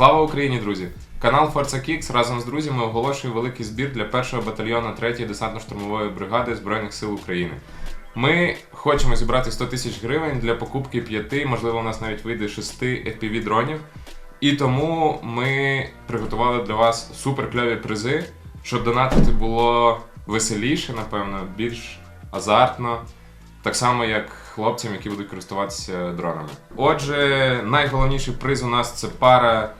Слава Україні, друзі! Канал Forza Kicks разом з друзями оголошує великий збір для першого батальйону 3-ї десантно-штурмової бригади Збройних сил України. Ми хочемо зібрати 100 тисяч гривень для покупки 5, можливо, у нас навіть вийде 6 FPV дронів. І тому ми приготували для вас суперкльові призи, щоб донатити було веселіше, напевно, більш азартно. Так само, як хлопцям, які будуть користуватися дронами. Отже, найголовніший приз у нас це пара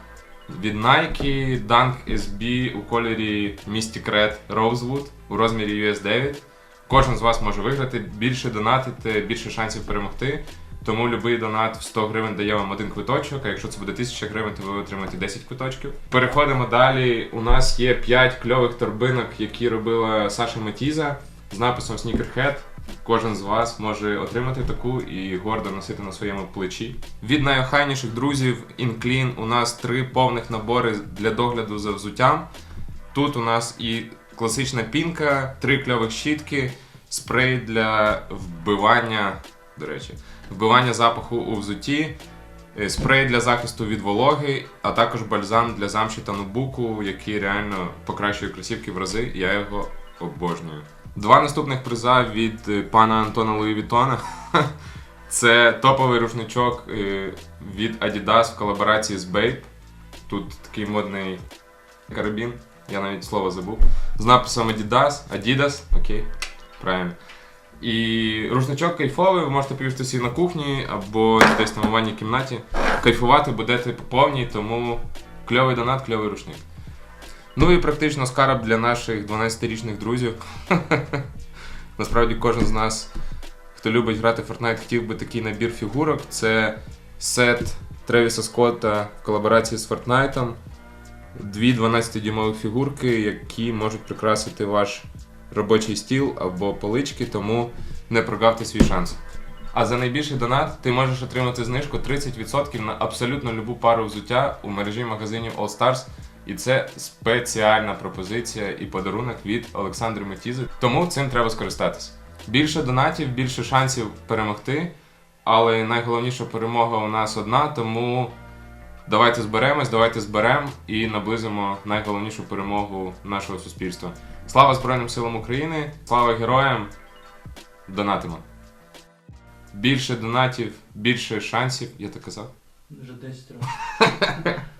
від Nike Dunk SB у кольорі Mystic Red Rosewood у розмірі US 9. Кожен з вас може виграти, більше донатити, більше шансів перемогти. Тому будь-який донат в 100 гривень дає вам один квиточок, а якщо це буде 1000 гривень, то ви отримаєте 10 квиточків. Переходимо далі. У нас є 5 кльових торбинок, які робила Саша Матіза з написом Sneakerhead. Кожен з вас може отримати таку і гордо носити на своєму плечі. Від найохайніших друзів Inclean у нас три повних набори для догляду за взуттям. Тут у нас і класична пінка, три кльових щітки, спрей для вбивання, до речі, вбивання запаху у взутті, е, спрей для захисту від вологи, а також бальзам для замші та нубуку, який реально покращує кросівки в рази. Я його обожнюю. Два наступних приза від е, пана Антона Луї Вітона. Це топовий рушничок е, від Adidas в колаборації з Bape. Тут такий модний карабін, я навіть слово забув. З написом Adidas, Adidas, окей, правильно. І рушничок кайфовий, ви можете повісти собі на кухні або десь у ванній кімнаті. Кайфувати будете по повній, тому кльовий донат, кльовий рушник. Ну і практично скарб для наших 12-річних друзів. Насправді кожен з нас, хто любить грати в Fortnite, хотів би такий набір фігурок. Це сет Тревіса Скотта в колаборації з Fortnite. Дві 12-дюймових фігурки, які можуть прикрасити ваш робочий стіл або полички, тому не прогавте свій шанс. А за найбільший донат ти можеш отримати знижку 30% на абсолютно любу пару взуття у мережі магазинів All Stars. І це спеціальна пропозиція і подарунок від Олександри Метізи. Тому цим треба скористатися. Більше донатів, більше шансів перемогти. Але найголовніша перемога у нас одна, тому давайте зберемось, давайте зберемо і наблизимо найголовнішу перемогу нашого суспільства. Слава Збройним силам України! Слава героям! Донатимо! Більше донатів, більше шансів, я так казав. Вже 10 років.